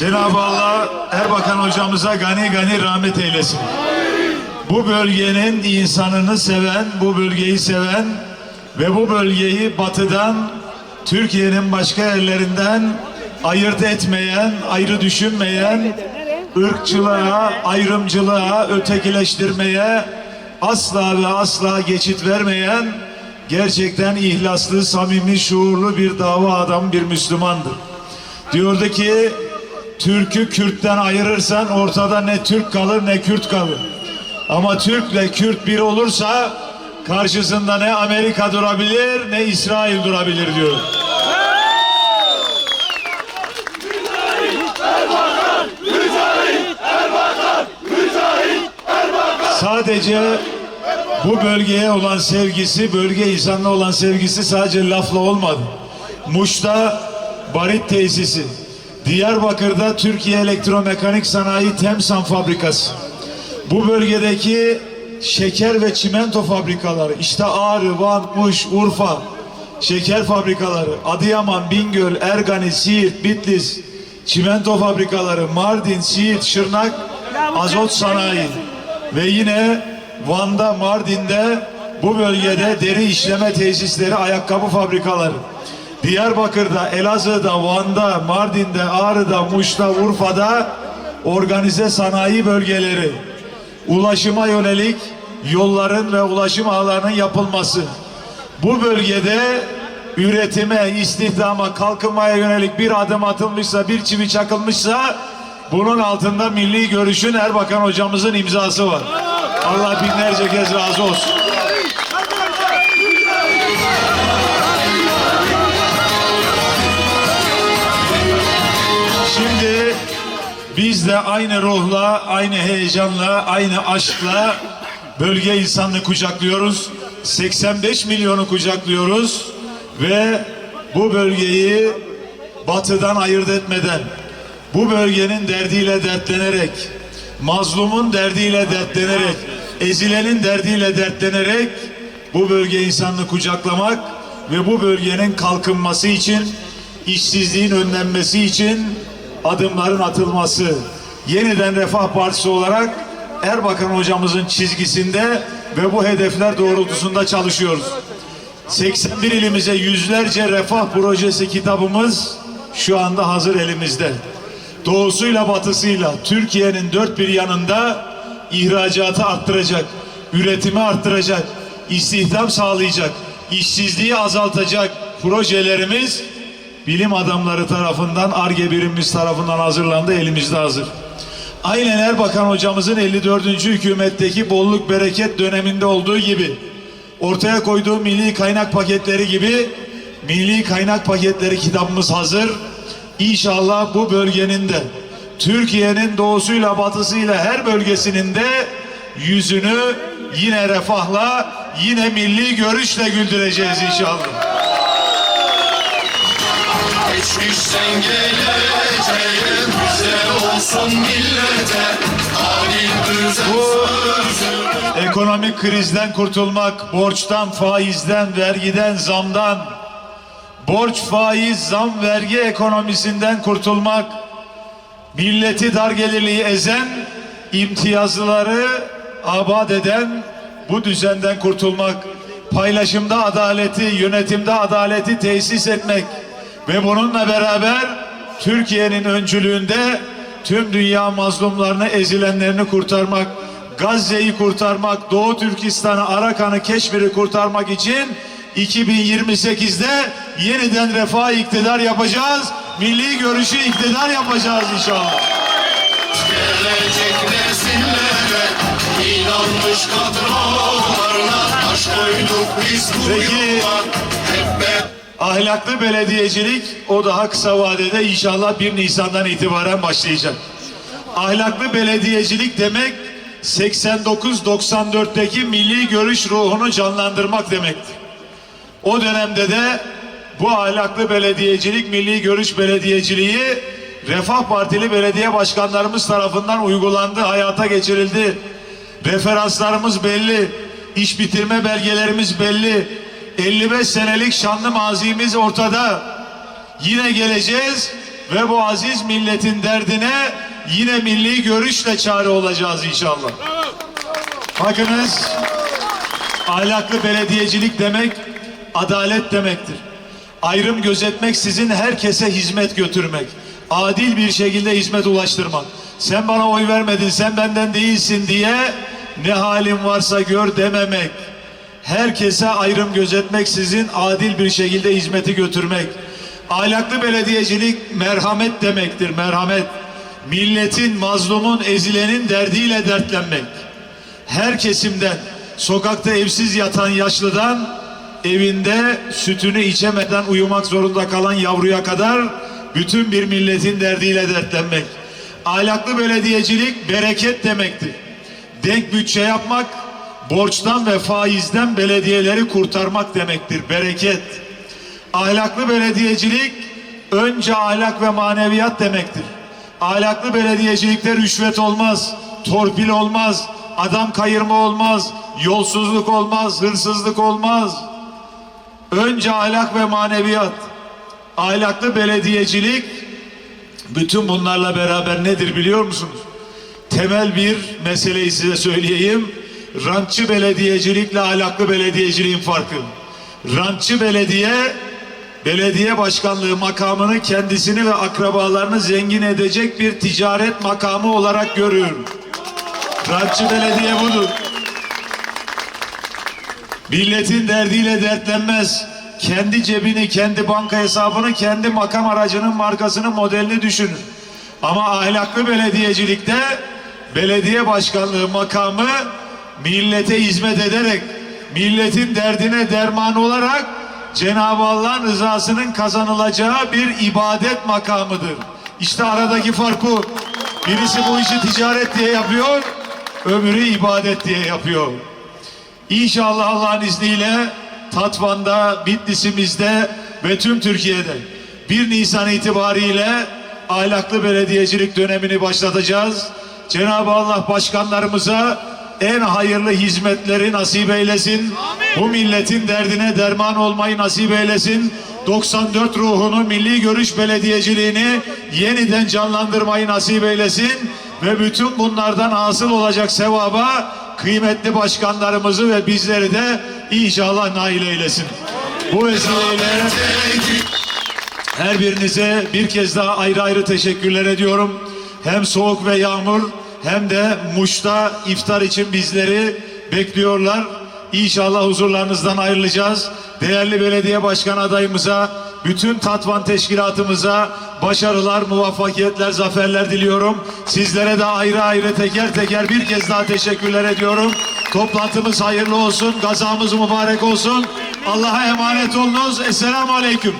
Cenab-ı Allah Erbakan hocamıza gani gani rahmet eylesin. Bu bölgenin insanını seven, bu bölgeyi seven ve bu bölgeyi batıdan, Türkiye'nin başka yerlerinden ayırt etmeyen, ayrı düşünmeyen, ırkçılığa, ayrımcılığa, ötekileştirmeye asla ve asla geçit vermeyen gerçekten ihlaslı, samimi, şuurlu bir dava adamı, bir Müslümandır. Diyordu ki Türk'ü Kürt'ten ayırırsan ortada ne Türk kalır ne Kürt kalır. Ama Türk'le Kürt bir olursa karşısında ne Amerika durabilir ne İsrail durabilir diyor. Sadece bu bölgeye olan sevgisi, bölge insanına olan sevgisi sadece lafla olmadı. Muş'ta barit tesisi, Diyarbakır'da Türkiye Elektromekanik Sanayi Temsan Fabrikası, bu bölgedeki şeker ve çimento fabrikaları, işte Ağrı, Van, Muş, Urfa, şeker fabrikaları, Adıyaman, Bingöl, Ergani, Siirt, Bitlis, çimento fabrikaları, Mardin, Siirt, Şırnak, azot sanayi ve yine Van'da, Mardin'de bu bölgede deri işleme tesisleri, ayakkabı fabrikaları. Diyarbakır'da, Elazığ'da, Van'da, Mardin'de, Ağrı'da, Muş'ta, Urfa'da organize sanayi bölgeleri, ulaşıma yönelik yolların ve ulaşım ağlarının yapılması. Bu bölgede üretime, istihdama, kalkınmaya yönelik bir adım atılmışsa, bir çivi çakılmışsa bunun altında milli görüşün Erbakan hocamızın imzası var. Allah binlerce kez razı olsun. Biz de aynı ruhla, aynı heyecanla, aynı aşkla bölge insanını kucaklıyoruz. 85 milyonu kucaklıyoruz ve bu bölgeyi batıdan ayırt etmeden, bu bölgenin derdiyle dertlenerek, mazlumun derdiyle dertlenerek, ezilenin derdiyle dertlenerek bu bölge insanını kucaklamak ve bu bölgenin kalkınması için, işsizliğin önlenmesi için adımların atılması. Yeniden Refah Partisi olarak Erbakan hocamızın çizgisinde ve bu hedefler doğrultusunda çalışıyoruz. 81 ilimize yüzlerce refah projesi kitabımız şu anda hazır elimizde. Doğusuyla batısıyla Türkiye'nin dört bir yanında ihracatı arttıracak, üretimi arttıracak, istihdam sağlayacak, işsizliği azaltacak projelerimiz bilim adamları tarafından, ARGE birimimiz tarafından hazırlandı, elimizde hazır. Aynen Erbakan hocamızın 54. hükümetteki bolluk bereket döneminde olduğu gibi ortaya koyduğu milli kaynak paketleri gibi milli kaynak paketleri kitabımız hazır. İnşallah bu bölgenin de Türkiye'nin doğusuyla batısıyla her bölgesinin de yüzünü yine refahla yine milli görüşle güldüreceğiz inşallah. Geçmişten geleceğe güzel olsun millete. Bu ekonomik krizden kurtulmak, borçtan, faizden, vergiden, zamdan, borç, faiz, zam, vergi ekonomisinden kurtulmak, milleti dar gelirliği ezen, imtiyazlıları abad eden bu düzenden kurtulmak, paylaşımda adaleti, yönetimde adaleti tesis etmek ve bununla beraber Türkiye'nin öncülüğünde tüm dünya mazlumlarını, ezilenlerini kurtarmak, Gazze'yi kurtarmak, Doğu Türkistan'ı, Arakan'ı, Keşmir'i kurtarmak için 2028'de yeniden refah iktidar yapacağız. Milli görüşü iktidar yapacağız inşallah. Gelecek nesillere inanmış kadrolarına Taş koyduk biz bu Peki. yollar Ahlaklı belediyecilik o daha kısa vadede inşallah 1 Nisan'dan itibaren başlayacak. Ahlaklı belediyecilik demek 89-94'teki milli görüş ruhunu canlandırmak demektir. O dönemde de bu ahlaklı belediyecilik, milli görüş belediyeciliği Refah Partili belediye başkanlarımız tarafından uygulandı, hayata geçirildi. Referanslarımız belli, iş bitirme belgelerimiz belli. 55 senelik şanlı mazimiz ortada. Yine geleceğiz ve bu aziz milletin derdine yine milli görüşle çare olacağız inşallah. Bakınız ahlaklı belediyecilik demek adalet demektir. Ayrım gözetmek sizin herkese hizmet götürmek. Adil bir şekilde hizmet ulaştırmak. Sen bana oy vermedin, sen benden değilsin diye ne halin varsa gör dememek. Herkese ayrım gözetmek sizin adil bir şekilde hizmeti götürmek. Ahlaklı belediyecilik merhamet demektir, merhamet. Milletin, mazlumun, ezilenin derdiyle dertlenmek her kesimden sokakta evsiz yatan yaşlıdan evinde sütünü içemeden uyumak zorunda kalan yavruya kadar bütün bir milletin derdiyle dertlenmek. Ahlaklı belediyecilik bereket demektir. Denk bütçe yapmak, borçtan ve faizden belediyeleri kurtarmak demektir. Bereket. Ahlaklı belediyecilik önce ahlak ve maneviyat demektir. Ahlaklı belediyecilikte rüşvet olmaz, torpil olmaz, adam kayırma olmaz, yolsuzluk olmaz, hırsızlık olmaz. Önce ahlak ve maneviyat. Ahlaklı belediyecilik bütün bunlarla beraber nedir biliyor musunuz? Temel bir meseleyi size söyleyeyim. Rantçı belediyecilikle ahlaklı belediyeciliğin farkı. Rantçı belediye belediye başkanlığı makamını kendisini ve akrabalarını zengin edecek bir ticaret makamı olarak görüyor. Rantçı belediye budur. Milletin derdiyle dertlenmez. Kendi cebini, kendi banka hesabını, kendi makam aracının markasını, modelini düşünün. Ama ahlaklı belediyecilikte belediye başkanlığı makamı millete hizmet ederek, milletin derdine derman olarak Cenab-ı Allah'ın rızasının kazanılacağı bir ibadet makamıdır. İşte aradaki fark bu. Birisi bu işi ticaret diye yapıyor, öbürü ibadet diye yapıyor. İnşallah Allah'ın izniyle Tatvan'da, Bitlis'imizde ve tüm Türkiye'de 1 Nisan itibariyle ahlaklı belediyecilik dönemini başlatacağız. Cenab-ı Allah başkanlarımıza en hayırlı hizmetleri nasip eylesin. Bu milletin derdine derman olmayı nasip eylesin. 94 ruhunu milli görüş belediyeciliğini yeniden canlandırmayı nasip eylesin ve bütün bunlardan hasıl olacak sevaba kıymetli başkanlarımızı ve bizleri de inşallah nail eylesin. Bu vesileyle her birinize bir kez daha ayrı ayrı teşekkürler ediyorum. Hem soğuk ve yağmur hem de Muş'ta iftar için bizleri bekliyorlar. İnşallah huzurlarınızdan ayrılacağız. Değerli belediye başkan adayımıza, bütün Tatvan teşkilatımıza başarılar, muvaffakiyetler, zaferler diliyorum. Sizlere de ayrı ayrı teker teker bir kez daha teşekkürler ediyorum. Toplantımız hayırlı olsun, gazamız mübarek olsun. Allah'a emanet olunuz. Esselamu Aleyküm.